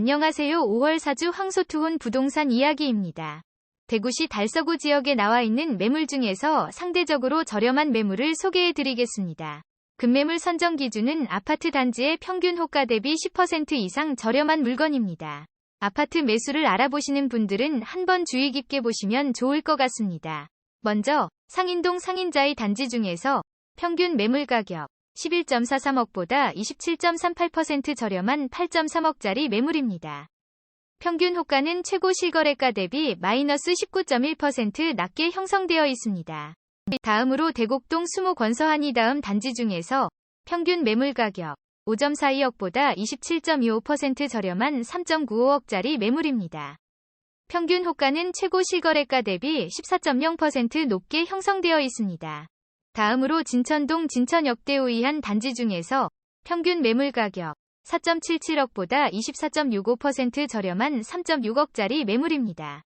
안녕하세요. 5월 사주 황소투혼 부동산 이야기입니다. 대구시 달서구 지역에 나와 있는 매물 중에서 상대적으로 저렴한 매물을 소개해 드리겠습니다. 급매물 선정 기준은 아파트 단지의 평균 호가 대비 10% 이상 저렴한 물건입니다. 아파트 매수를 알아보시는 분들은 한번 주의 깊게 보시면 좋을 것 같습니다. 먼저 상인동 상인자의 단지 중에서 평균 매물 가격 11.43억보다 27.38% 저렴한 8.3억짜리 매물입니다. 평균 호가는 최고 실거래가 대비 마이너스 19.1% 낮게 형성되어 있습니다. 다음으로 대곡동 수모 권서한이 다음 단지 중에서 평균 매물 가격 5.42억보다 27.25% 저렴한 3.95억짜리 매물입니다. 평균 호가는 최고 실거래가 대비 14.0% 높게 형성되어 있습니다. 다음으로 진천동 진천역대우 이한 단지 중에서 평균 매물 가격 4.77억보다 24.65% 저렴한 3.6억짜리 매물입니다.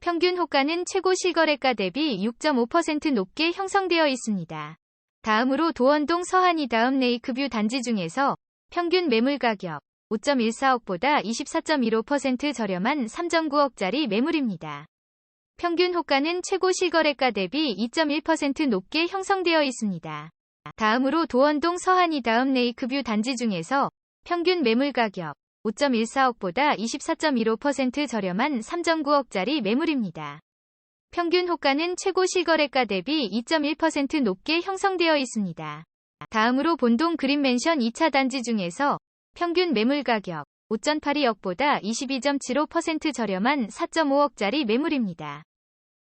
평균 호가는 최고 실거래가 대비 6.5% 높게 형성되어 있습니다. 다음으로 도원동 서한이 다음 레이크뷰 단지 중에서 평균 매물 가격 5.14억보다 24.15% 저렴한 3.9억짜리 매물입니다. 평균 호가는 최고 실거래가 대비 2.1% 높게 형성되어 있습니다. 다음으로 도원동 서한이 다음 레이크뷰 단지 중에서 평균 매물 가격 5.14억보다 24.15% 저렴한 3.9억짜리 매물입니다. 평균 호가는 최고 실거래가 대비 2.1% 높게 형성되어 있습니다. 다음으로 본동 그린맨션 2차 단지 중에서 평균 매물 가격 5.82억보다 22.75% 저렴한 4.5억짜리 매물입니다.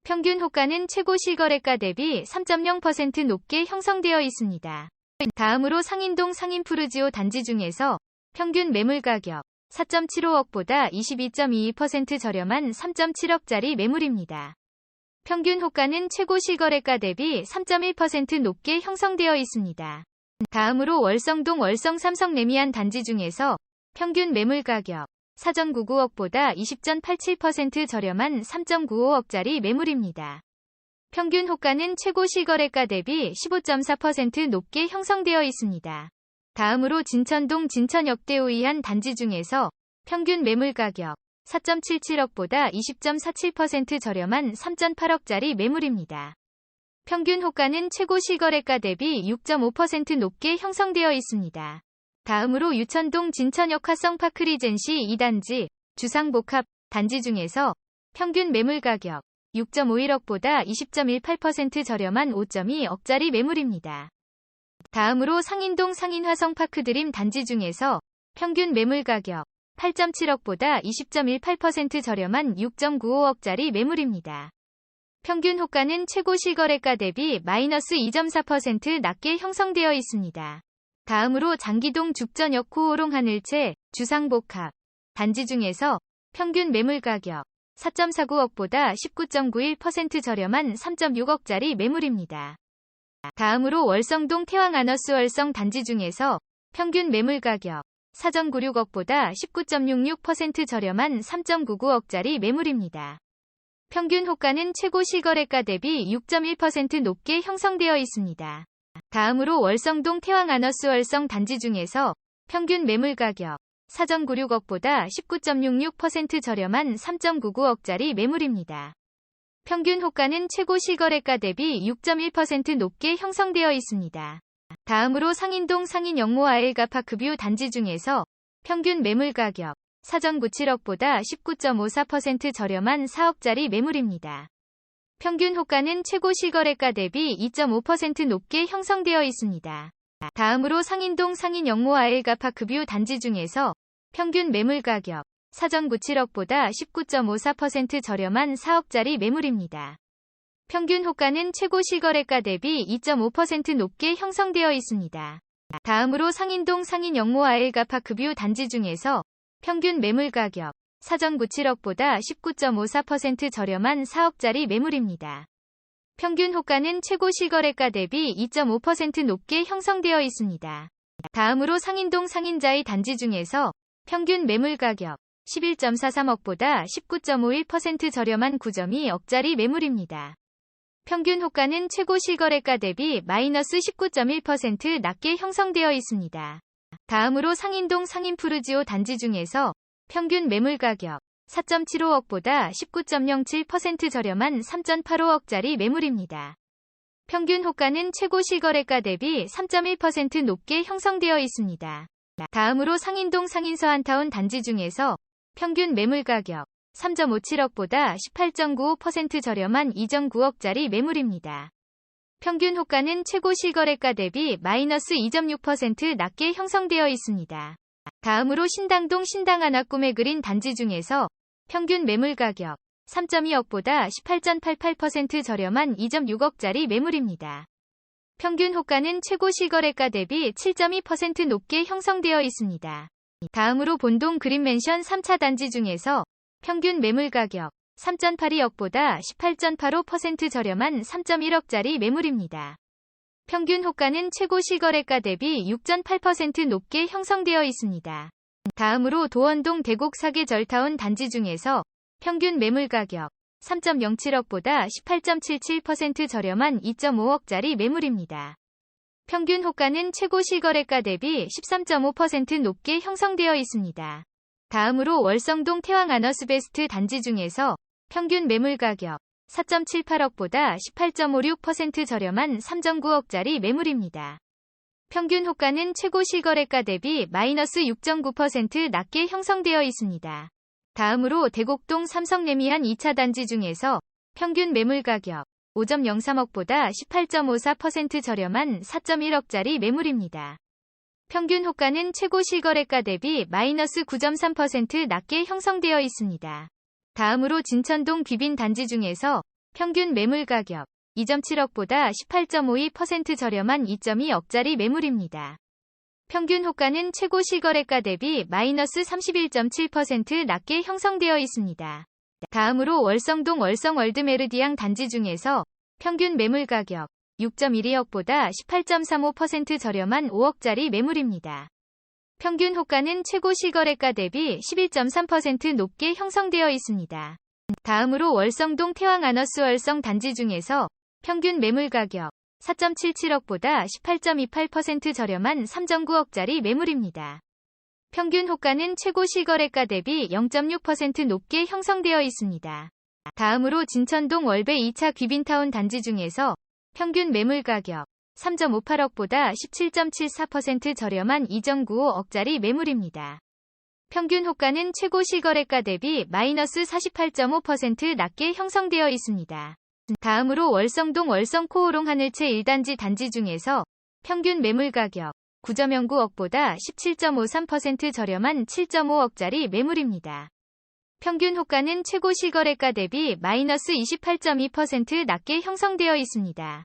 평균 호가는 최고 실거래가 대비 3.0% 높게 형성되어 있습니다. 다음으로 상인동 상인푸르지오 단지 중에서 평균 매물 가격 4.75억보다 22.22% 저렴한 3.7억짜리 매물입니다. 평균 호가는 최고 실거래가 대비 3.1% 높게 형성되어 있습니다. 다음으로 월성동 월성 삼성 레미안 단지 중에서 평균 매물 가격 4.99억보다 20.87% 저렴한 3.95억짜리 매물입니다. 평균 호가는 최고 실거래가 대비 15.4% 높게 형성되어 있습니다. 다음으로 진천동 진천역대 우이한 단지 중에서 평균 매물 가격 4.77억보다 20.47% 저렴한 3.8억짜리 매물입니다. 평균 호가는 최고 실거래가 대비 6.5% 높게 형성되어 있습니다. 다음으로 유천동 진천역 화성 파크 리젠시 2단지 주상복합 단지 중에서 평균 매물 가격 6.51억보다 20.18% 저렴한 5.2억짜리 매물입니다. 다음으로 상인동 상인화성 파크 드림 단지 중에서 평균 매물 가격 8.7억보다 20.18% 저렴한 6.95억짜리 매물입니다. 평균 호가는 최고 실거래가 대비 마이너스 2.4% 낮게 형성되어 있습니다. 다음으로 장기동 죽전역 코오롱 하늘채 주상복합 단지 중에서 평균 매물 가격 4.49억보다 19.91% 저렴한 3.6억짜리 매물입니다. 다음으로 월성동 태왕 아너스 월성 단지 중에서 평균 매물 가격 4.96억보다 19.66% 저렴한 3.99억짜리 매물입니다. 평균 호가는 최고 실거래가 대비 6.1% 높게 형성되어 있습니다. 다음으로 월성동 태왕 아너스 월성 단지 중에서 평균 매물 가격 4.96억보다 19.66% 저렴한 3.99억짜리 매물입니다. 평균 호가는 최고 실거래가 대비 6.1% 높게 형성되어 있습니다. 다음으로 상인동 상인 영모 아일가 파크뷰 단지 중에서 평균 매물 가격 4.97억보다 19.54% 저렴한 4억짜리 매물입니다. 평균 호가는 최고 실거래가 대비 2.5% 높게 형성되어 있습니다. 다음으로 상인동 상인 영모 아일가 파크뷰 단지 중에서 평균 매물 가격 4.97억보다 19.54% 저렴한 4억짜리 매물입니다. 평균 호가는 최고 실거래가 대비 2.5% 높게 형성되어 있습니다. 다음으로 상인동 상인 영모 아일가 파크뷰 단지 중에서 평균 매물 가격 4.97억보다 19.54% 저렴한 4억짜리 매물입니다. 평균 호가는 최고 실거래가 대비 2.5% 높게 형성되어 있습니다. 다음으로 상인동 상인자의 단지 중에서 평균 매물 가격 11.43억보다 19.51% 저렴한 9.2억짜리 매물입니다. 평균 호가는 최고 실거래가 대비 마이너스 19.1% 낮게 형성되어 있습니다. 다음으로 상인동 상인푸르지오 단지 중에서 평균 매물 가격 4.75억보다 19.07% 저렴한 3.85억짜리 매물입니다. 평균 호가는 최고 실거래가 대비 3.1% 높게 형성되어 있습니다. 다음으로 상인동 상인서 한타운 단지 중에서 평균 매물 가격 3.57억보다 18.95% 저렴한 2.9억짜리 매물입니다. 평균 호가는 최고 실거래가 대비 마이너스 2.6% 낮게 형성되어 있습니다. 다음으로 신당동 신당 하나 꿈에 그린 단지 중에서 평균 매물 가격 3.2억보다 18.88% 저렴한 2.6억짜리 매물입니다. 평균 호가는 최고 실거래가 대비 7.2% 높게 형성되어 있습니다. 다음으로 본동 그린맨션 3차 단지 중에서 평균 매물 가격 3.82억보다 18.85% 저렴한 3.1억짜리 매물입니다. 평균 호가는 최고 실거래가 대비 6.8% 높게 형성되어 있습니다. 다음으로 도원동 대곡 사계 절타운 단지 중에서 평균 매물 가격 3.07억보다 18.77% 저렴한 2.5억짜리 매물입니다. 평균 호가는 최고 실거래가 대비 13.5% 높게 형성되어 있습니다. 다음으로 월성동 태왕 아너스베스트 단지 중에서 평균 매물 가격 4.78억보다 18.56% 저렴한 3.9억짜리 매물입니다. 평균 호가는 최고 실거래가 대비 마이너스 6.9% 낮게 형성되어 있습니다. 다음으로 대곡동 삼성레미안 2차 단지 중에서 평균 매물 가격 5.03억보다 18.54% 저렴한 4.1억짜리 매물입니다. 평균 호가는 최고 실거래가 대비 마이너스 9.3% 낮게 형성되어 있습니다. 다음으로 진천동 비빈 단지 중에서 평균 매물 가격 2.7억보다 18.52% 저렴한 2.2억짜리 매물입니다. 평균 호가는 최고 실거래가 대비 마이너스 31.7% 낮게 형성되어 있습니다. 다음으로 월성동 월성 월드메르디앙 단지 중에서 평균 매물 가격 6.12억보다 18.35% 저렴한 5억짜리 매물입니다. 평균 호가는 최고 실거래가 대비 11.3% 높게 형성되어 있습니다. 다음으로 월성동 태왕 아너스 월성 단지 중에서 평균 매물 가격 4.77억보다 18.28% 저렴한 3.9억짜리 매물입니다. 평균 호가는 최고 실거래가 대비 0.6% 높게 형성되어 있습니다. 다음으로 진천동 월배 2차 귀빈타운 단지 중에서 평균 매물 가격 3.58억보다 17.74% 저렴한 2.95억짜리 매물입니다. 평균 호가는 최고 실거래가 대비 마이너스 48.5% 낮게 형성되어 있습니다. 다음으로 월성동 월성 코오롱 하늘채 1단지 단지 중에서 평균 매물 가격 9.09억보다 17.53% 저렴한 7.5억짜리 매물입니다. 평균 호가는 최고 실거래가 대비 마이너스 28.2% 낮게 형성되어 있습니다.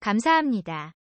감사합니다.